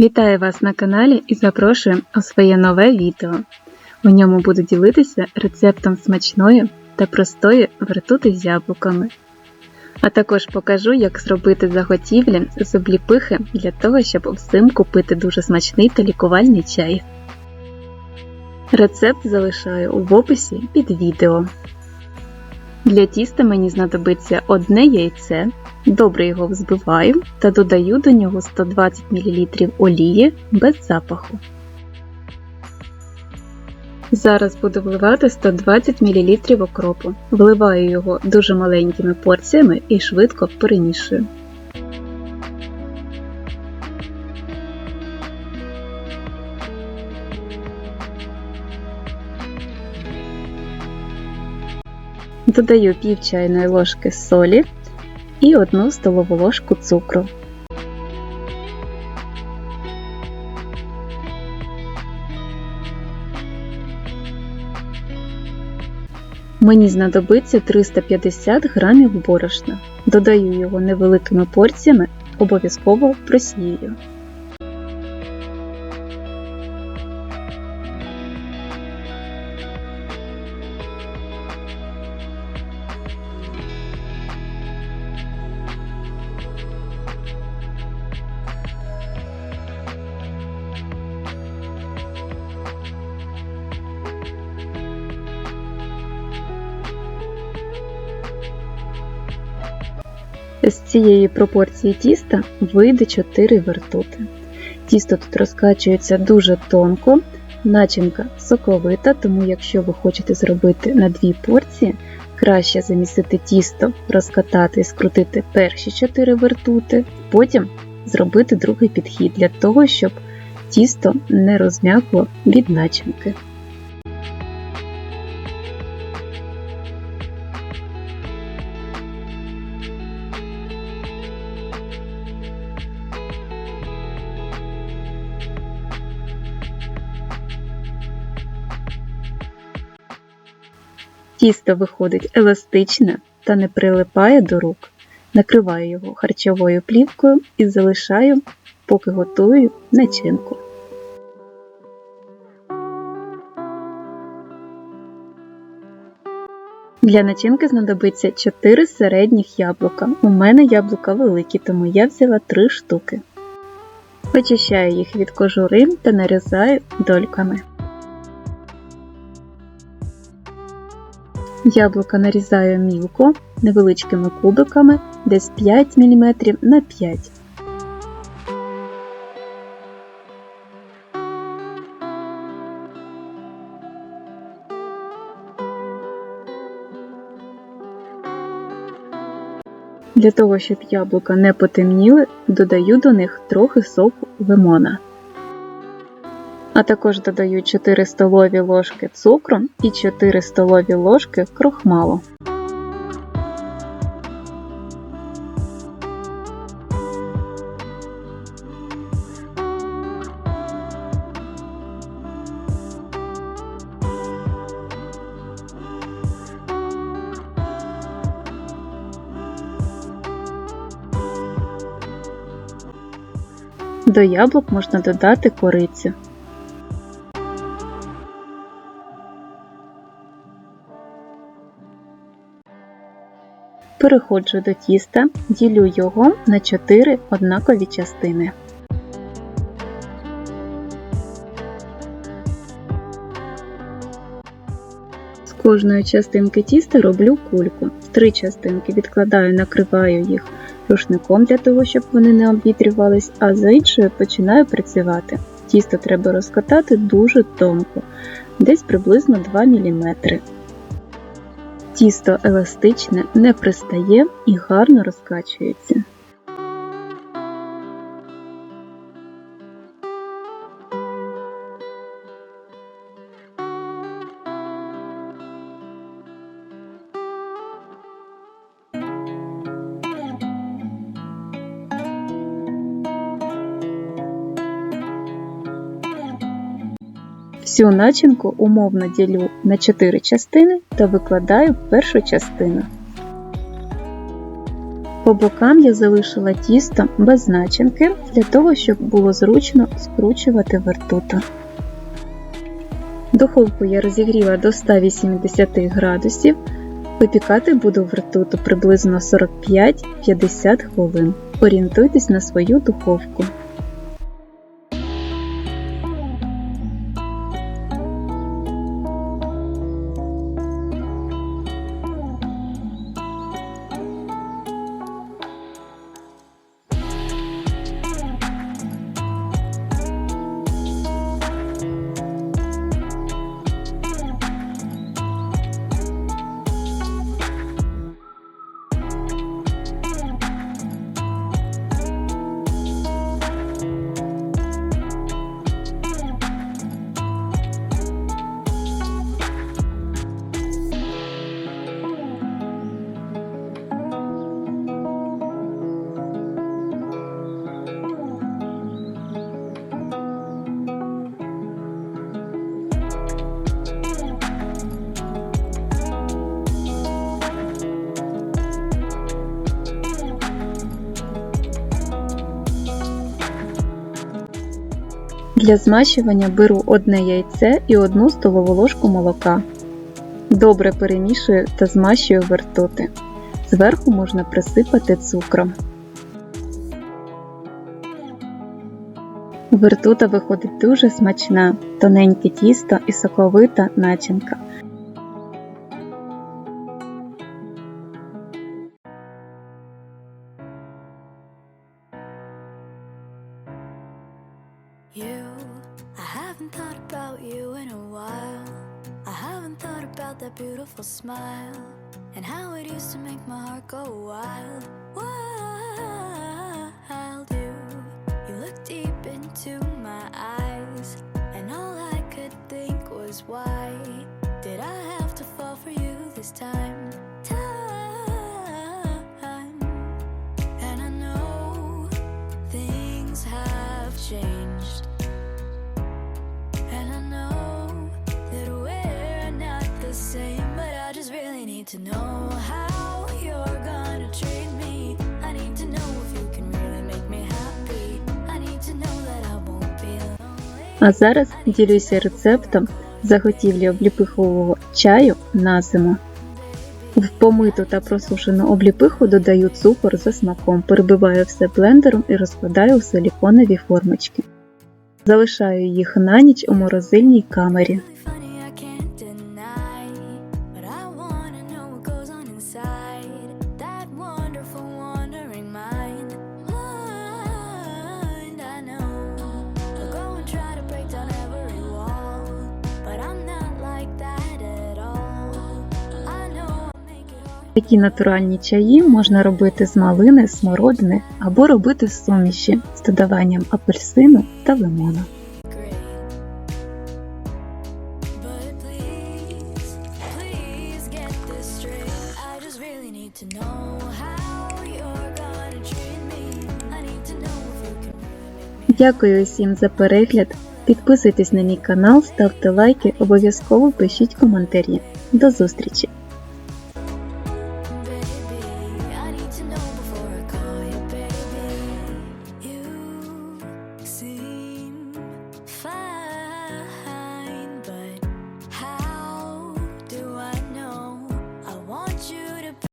Вітаю вас на каналі і запрошую у своє нове відео. У ньому буду ділитися рецептом смачної та простої вертути з яблуками. А також покажу, як зробити заготівлі з обліпихи для того, щоб взимку пити дуже смачний та лікувальний чай. Рецепт залишаю в описі під відео. Для тіста мені знадобиться одне яйце, добре його взбиваю та додаю до нього 120 мл олії без запаху. Зараз буду вливати 120 мл окропу. Вливаю його дуже маленькими порціями і швидко перемішую. Додаю пів чайної ложки солі і 1 столову ложку цукру. Мені знадобиться 350 грамів борошна. Додаю його невеликими порціями, обов'язково просіюю. З цієї пропорції тіста вийде 4 вертути. Тісто тут розкачується дуже тонко, начинка соковита, тому якщо ви хочете зробити на дві порції, краще замісити тісто, розкатати і скрутити перші 4 вертути, потім зробити другий підхід для того, щоб тісто не розм'якло від начинки. Тісто виходить еластичне та не прилипає до рук. Накриваю його харчовою плівкою і залишаю, поки готую начинку. Для начинки знадобиться 4 середніх яблука. У мене яблука великі, тому я взяла 3 штуки. Очищаю їх від кожури та нарізаю дольками. Яблука нарізаю мілко невеличкими кубиками десь 5 мм на 5 Для того, щоб яблука не потемніли, додаю до них трохи соку лимона. А також додаю 4 столові ложки цукру і 4 столові ложки крохмалу. До яблук можна додати корицю. Переходжу до тіста, ділю його на 4 однакові частини. З кожної частинки тіста роблю кульку. Три частинки відкладаю, накриваю їх рушником для того, щоб вони не обвітрювались, а з іншою починаю працювати. Тісто треба розкатати дуже тонко, десь приблизно 2 мм. Тісто еластичне, не пристає і гарно розкачується. Всю начинку умовно ділю на 4 частини та викладаю першу частину. По бокам я залишила тісто без начинки для того, щоб було зручно скручувати вертута. Духовку я розігріла до 180 градусів. Випікати буду вертуту приблизно 45-50 хвилин. Орієнтуйтесь на свою духовку. Для змащування беру одне яйце і одну столову ложку молока. Добре перемішую та змащую вертути. Зверху можна присипати цукром. Вертута виходить дуже смачна, тоненьке тісто і соковита начинка. You, I haven't thought about you in a while. I haven't thought about that beautiful smile and how it used to make my heart go wild. Wild, А зараз ділюся рецептом заготівлі обліпихового чаю на зиму. В помиту та просушену обліпиху додаю цукор за смаком, перебиваю все блендером і розкладаю у силіконові формочки. Залишаю їх на ніч у морозильній камері. Такі натуральні чаї можна робити з малини, смородини або робити з суміші з додаванням апельсину та me. Дякую усім за перегляд. Підписуйтесь на мій канал, ставте лайки, обов'язково пишіть коментарі. До зустрічі!